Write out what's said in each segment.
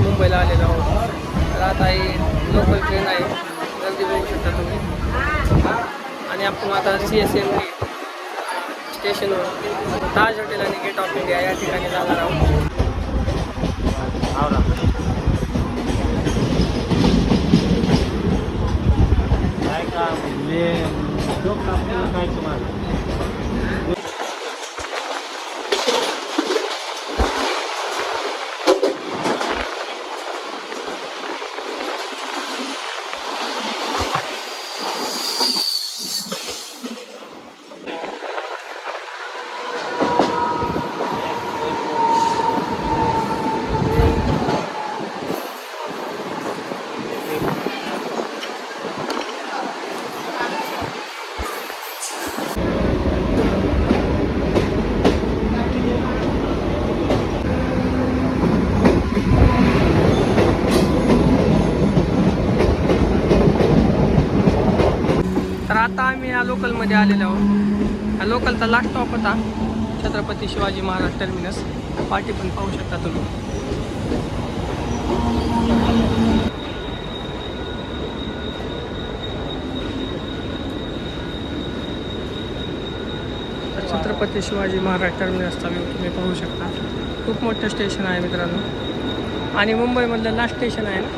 मुंबईला आलेलो आहोत. तर आता ही लोकल ट्रेन आहे. गर्दी बघू शकता तुम्ही. आणि आपण आता सी एस एम टी स्टेशनवर ताज हॉटेल आणि गेट ऑफ इंडिया या ठिकाणी जाणार आहोत. काय का तर आता आम्ही या लोकलमध्ये आलेलो आहोत. हा लोकलचा लास्ट स्टॉप होता छत्रपती शिवाजी महाराज टर्मिनस पाठी पण पाहू शकता तुम्ही. छत्रपती शिवाजी महाराज टर्मिनसचा व्ह्यू तुम्ही पाहू शकता. खूप मोठं स्टेशन आहे मित्रांनो. आणि मुंबईमधलं लास्ट स्टेशन आहे ना?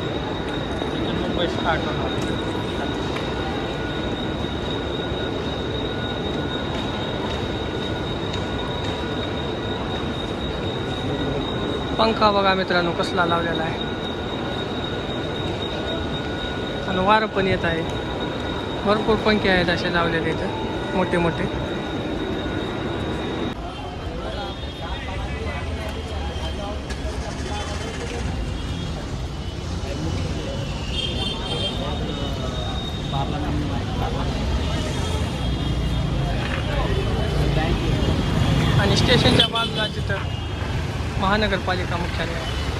मुंबई स्टार्ट होणार. पंखा बघा मित्रांनो कसला लावलेला आहे. आणि वारं पण येत आहे. भरपूर पंखे आहेत असे लावलेले इथं मोठे मोठे. आणि स्टेशनच्या बाजूला जिथं महानगरपालिका मुख्यालय आहे.